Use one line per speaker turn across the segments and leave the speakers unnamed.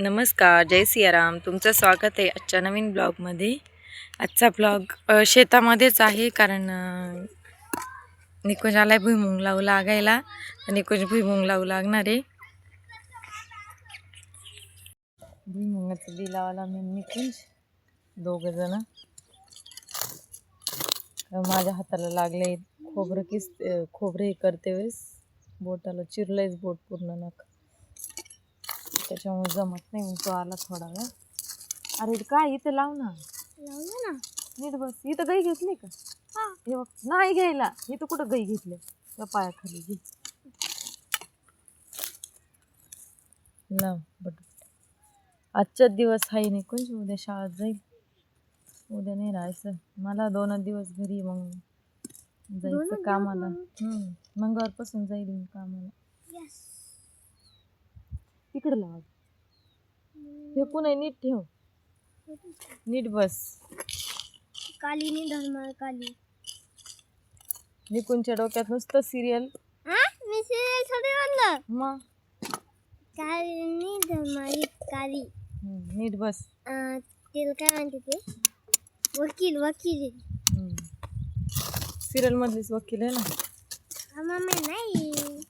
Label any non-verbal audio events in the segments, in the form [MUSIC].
नमस्कार जय सियाराम. तुमचं स्वागत आहे आजच्या नवीन ब्लॉगमध्ये. आजचा ब्लॉग शेतामध्येच आहे कारण निकुंज आला आहे भुईमुंग लावू लागायला. निकुंज भुईमुंग लावू लागणार आहे. भुईमुंगाचं बी लावायला मी निकुंज दोघं जण. माझ्या हाताला लागले खोबरं किस खोबरं हे करते वेळेस. बोटाला चिरलंयच बोट पूर्ण नका त्याच्यामुळे जमत नाही मग तो आला थोडा वेळ. अरे काय इथं लाव ना.
लावलं ना.
नीट बस. इथं गाई घेतली का? हे. बघ नाही घ्यायला. इथं कुठं गाई घेतली? त्या पायाखाली घे. लाव बट आजचाच दिवस आहे नाही कोण उद्या शाळेत जाईल. उद्या नाही राहायचं. मला दोन दिवस घरी मग जायचं कामाला. हम्म. मंगळवारपासून जाईल मी कामाला. तिकडे लाव. हे पुन्हा नीट ठेव. नीट बस.
कालीनी धर्माळ काली.
निकुंच्या डोक्यात नुसतं सिरियल
हा मी सिरियल थोडी म्हणलं.
मग?
कालीनी धर्माळी काली.
नीट बस.
तिला काय म्हणते ते? वकील वकील.
सिरियल मधलीच वकील आहे ना?
हा मम्मी नाही.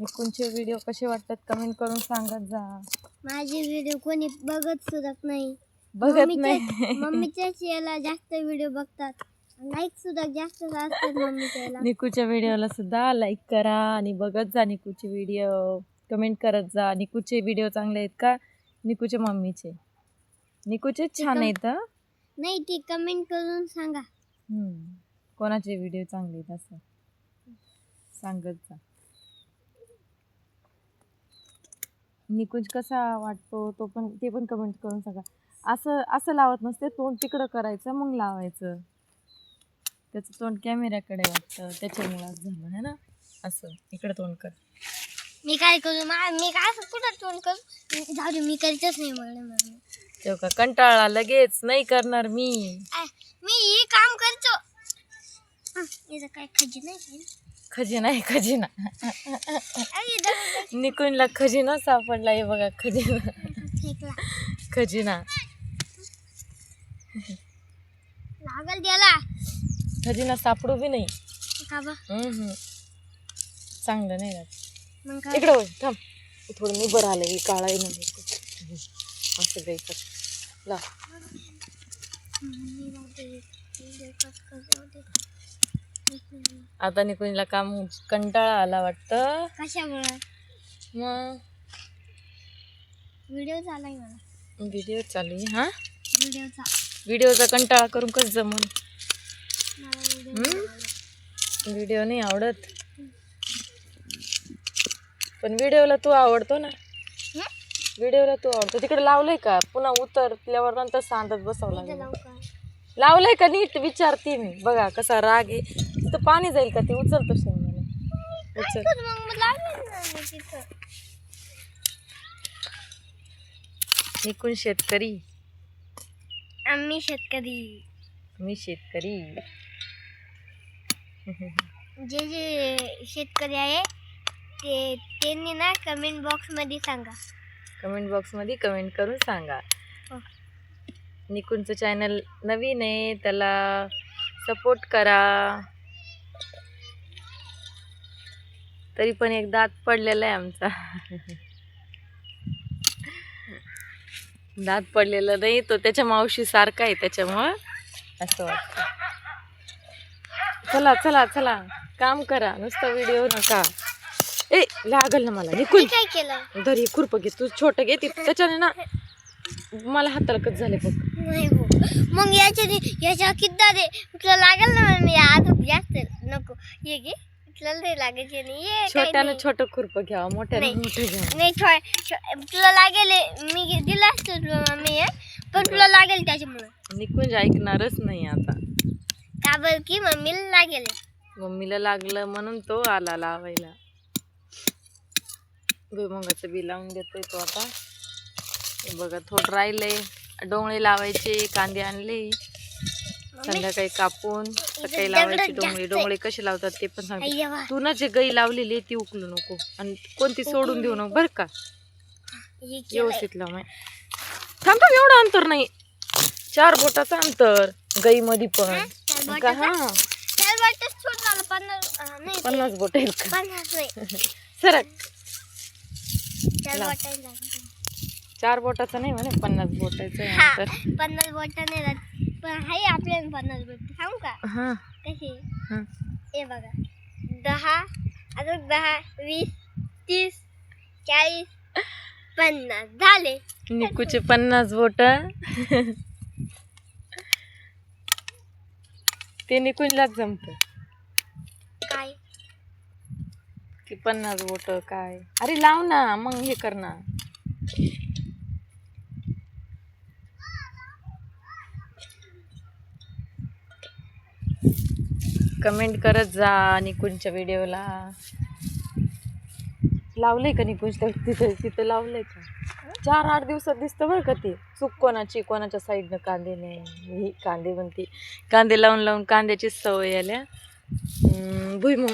निकुंचे व्हिडिओ कसे वाटतात? कमेंट करून सांगत जा.
माझे व्हिडिओ कोणी बघत सुद्धा नाही.
बघत नाही.
मम्मीच्याच याला जास्त व्हिडिओ बघतात. लाईक सुद्धा जास्त असतात मम्मीच्या याला.
निकूच्या व्हिडिओला सुद्धा लाईक करा आणि बघत जा निकूचे व्हिडिओ कमेंट करत जा. निकूचे व्हिडिओ चांगले आहेत का? निकूच्या मम्मीचे. निकूचे छान आहेत हं?
नाही ती कमेंट करून सांगा.
हम्म. कोणाचे व्हिडिओ चांगले आहेत असं? सांगत जा. निकुंज कसा वाटतो तो पण ते पण कमेंट करून सांगा. असं असं लावत नसते तोंड तिकडं करायचं मग लावायचं. त्याचं तोंड कॅमेऱ्याकडे वाटतं त्याच्यामुळं झालं है ना? असं इकडं तोंड कर.
मी काय करू? मा- मी काय असं कुठं तोंड करू? दे मी करीतच नाही मम्मी
तेव्हा का? कंटाळा लगेच नाही करणार मी.
आय, मी हे काम करतो. हं, याचं काय खजिना आहे? का?
खजिना आहे खजिना. निकुंजला खजिना सापडला हे बघा खजिना. खजिना. खजिना सापडू बी नाही. चांगलं नाही राहत. इकडं होय थांब. थोडं मी बरं आलं काळा आहे ना हे. असं द्यायचं ला. आता निकुंजला काम कंटाळा आला वाटतं.
कशामुळं?
मग?
व्हिडिओ चालाय मला
व्हिडिओ चालू आहे हा
व्हिडिओचा
व्हिडिओचा कंटाळा करून कसं जमून?
मला व्हिडिओ
नाही आवडत. पण व्हिडिओला तू आवडतो ना. व्हिडिओला तू आवडतो. तिकडे लावलंय का? पुन्हा उतरल्यावर नंतर सांगत बसावं लागेल.
लवकर
लावलंय का नीट? विचारते मी. बघा कसा राग आहे. तिथं पाणी जाईल का ते? उचलतो शेंगदाणे उचल. निकून शेतकरी.
आम्ही शेतकरी.
मी शेतकरी.
जे जे शेतकरी आहे ते त्यांनी ना कमेंट बॉक्समध्ये सांगा.
कमेंट बॉक्समध्ये कमेंट करून सांगा. निकुंजचं चॅनल नवीन आहे त्याला सपोर्ट करा. तरी पण एक दात पडलेला आहे आमचा. दात पडलेला नाही तो त्याच्या मावशी सारखा आहे त्याच्यामुळं. असं वाटतं. चला चला चला. काम करा नुसतं व्हिडिओ नका. ए लागल ना मला.
मी
निकुंज
काय केलं?
धर हे खुरपं घे तू छोटं घे ते त्याच्याने ना मला हाताला कच झाले बघ.
नाही हो मग याच्या याच्या किद्दा दे तुला लागेल ना मी आज जास्त नको ये घे तुला नाही लागायचे नाही ये
छोट्यानं. छोटं खुरपं घ्या मोठ्यानं. मोठं घ्या
नाही थोडं तुला लागेल. मी दिलं असतं तुला मम्मी हे. पण तुला लागेल त्याच्यामुळं
निकुंज ऐकणारच नाही आता
का बरं की मम्मीला लागेल.
मम्मीला लागलं म्हणून तो आला लावायला भुईमुगाचं बी लावून देतोय तो आता बघा थोडं राहिलंय डोंगळे लावायचे कांदे आणले संध्याकाळी कापून सकाळी लावायची डोंगळी. डोंगळे कसे लावतात ते पण सांगते.
वा.
तू ना जे गाई लावलेली ती उकलू नको आणि कोणती सोडून देऊ नको बरं का. व्यवस्थित लाव थांब एवढं अंतर नाही. चार बोटाचं अंतर गाईमध्ये पण.
चार
का? हा.
पन्नास
बोट सरक.
चार
बोटाचं नाही म्हणे पन्नास बोटाचं आहे
पन्नास बोटाने राहत पण आहे आपल्याला पन्नास बोट. सांगू का?
हा.
कशी?
हा.
हे बघा. दहा अजून दहा वीस तीस चाळीस पन्नास. झाले.
निकूचे पन्नास बोट. ते निकुंजलाच जमत.
काय?
की पन्नास बोट काय? अरे लाव ना मग हे कर ना. कमेंट करत जा निकुंजच्या व्हिडिओला. लावलंय का निकुंज? तर तिथं तिथं लावलंय का? चार आठ दिवसात दिसतं बरं का ते. चूक कोणाची? कोणाच्या साईडनं कांदे नाही ही कांदे म्हणते. कांदे लावून लावून कांद्याची सवय आल्या. भुईमुग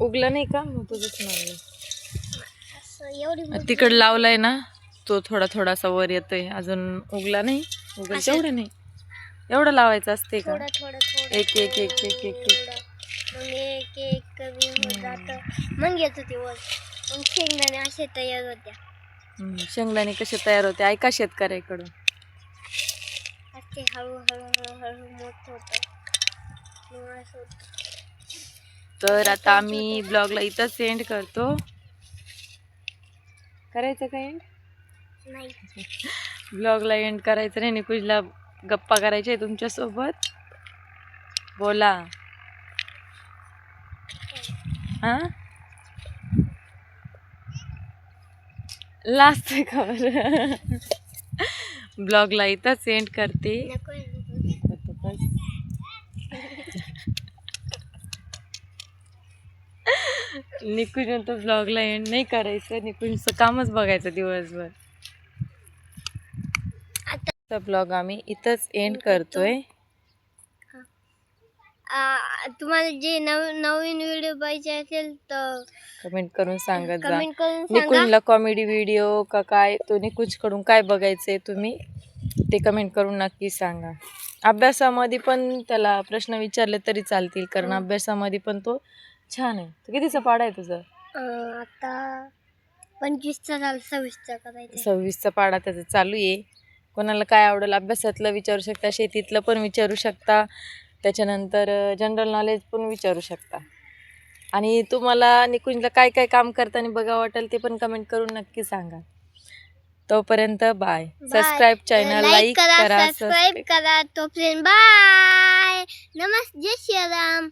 उगलं नाही का? मग तुझंच
मोठी-
तिकड लावलाय ना तो थोडा थोडासा वर येतोय. अजून उगला नाही. उगल? तेवढं नाही. एवढं लावायचं असते का?
थोडं थोडं थोडं
एक- एक- एक- एक- एक- एक.
थोडं. मग एक एक कमी होत जातं. मग येत होती वर. मग शेंगदाणे असे तयार होत्या.
हम्म, शेंगदाणे कसे तयार होते? ऐका शेतकऱ्याकडून.
असे हळू हळू हळू हळू मोठं होतं. मग असं होतं.
तर आता आम्ही ब्लॉगला इथंच एंड करतो. करायचं का एंड
नाही. [LAUGHS]
ब्लॉगला एंड करायचं नाही निकुजला गप्पा करायच्या तुमच्यासोबत. बोला. हा? लास्ट का ब्लॉगला इथंच एंड करते. निकुंज म्हणतो ब्लॉगला एंड नाही करायचं. निकुंजचं कामच बघायचं दिवसभर.
आता
ब्लॉग आम्ही इथंच एंड करतोय.
आ, तुम्हाला जे नव नवीन व्हिडिओ पाहिजे असेल तर
कमेंट करून सांगत जा.
कमेंट करून सांगा.
निकुंजला कॉमेडी व्हिडिओ का काय तो निकुंजकडून काय बघायचंय तुम्ही ते कमेंट करून नक्की सांगा. अभ्यासामध्ये पण त्याला प्रश्न विचारले तरी चालतील कारण. अभ्यासामध्ये पण तो छान आहे. तो कितीचा पाडा आहे तुझा?
अं, आता पंचवीसचा झाला सव्वीसचा करायचा
सव्वीसचा पाडा त्याचा चालू आहे. कोणाला काय आवडेल अभ्यासातलं विचारू शकता शेतीतलं पण विचारू शकता. त्याच्यानंतर जनरल नॉलेज पण विचारू शकता. आणि तुम्हाला निकुंजला काय काय काम करताना बघा वाटेल ते पण कमेंट करून नक्की सांगा. तोपर्यंत बाय सबस्क्राईब चॅनल लाईक करा
सबस्क्राईब करा. तोपर्यंत बाय नमस्ते जय श्रीराम